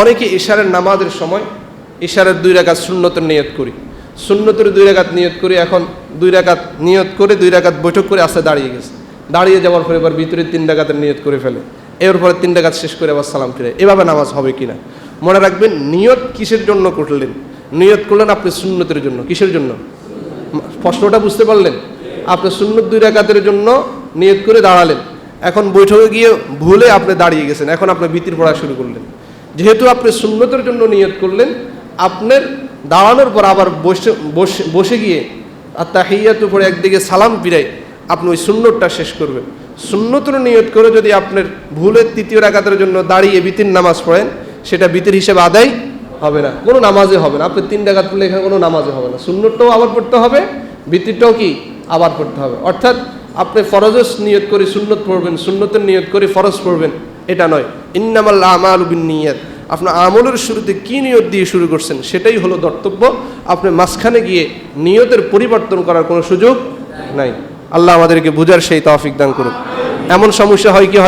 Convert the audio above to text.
অনেকে ইশারের নামাজের সময় ইশারের দুই রাকাত শূন্যতের নিয়ত করি। শূন্যতের দুই রাকাত নিয়ত করি, এখন দুই রাকাত নিয়ত করে, দুই রাকাত বৈঠক করে আসতে দাঁড়িয়ে গেছে। দাঁড়িয়ে যাওয়ার পরে এবার ভিতরে তিন রাকাতের নিয়ত করে ফেলে। এরপরে তিন রাকাত শেষ করে আবার সালাম ফিরে। এভাবে নামাজ হবে কিনা? মনে রাখবেন, নিয়ত কিসের জন্য করলেন? নিয়ত করলেন আপনি শূন্যতের জন্য। কিসের জন্য? প্রশ্নটা বুঝতে পারলেন? আপনি সুন্নত দুই রাকাতের জন্য নিয়ত করে দাঁড়ালেন। এখন বৈঠকে গিয়ে ভুলে আপনি দাঁড়িয়ে গেছেন। এখন আপনি ভীতির পড়া শুরু করলেন। যেহেতু আপনি সুন্নতের জন্য নিয়ত করলেন, আপনার দাঁড়ানোর পর আবার বসে বসে বসে গিয়ে আর তাহিয়াত উপরে একদিকে সালাম ফিরাই, আপনি ওই সুন্নতটা শেষ করবেন। সুন্নতের নিয়ত করে যদি আপনার ভুলের তৃতীয় রাকাতের জন্য দাঁড়িয়ে বিতির নামাজ পড়েন, সেটা বিতির হিসেবে আদায় হবে না, কোনো নামাজে হবে না। আপনি তিন ডাকাত পড়লে এখানে কোনো নামাজে হবে না। সুন্নতটাও আবার পড়তে হবে, বিতিরটাও কি? আবার পড়তে হবে। অর্থাৎ আপনি ফরজের নিয়ত করে সুন্নত পড়বেন, সুন্নতের নিয়ত করে ফরজ পড়বেন। এটা নয়। ইন্নামাল্লা আমাল বিন নিয়ত আপনার আমলের শুরুতে কি নিয়ত দিয়ে শুরু করছেন সেটাই হলো দর্তব্য আপনি মাঝখানে গিয়ে নিয়তের পরিবর্তন করার কোনো সুযোগ নাই। আল্লাহ আমাদেরকে বুঝার সেই তফিক দান করুন। এমন সমস্যা হয় কি হয়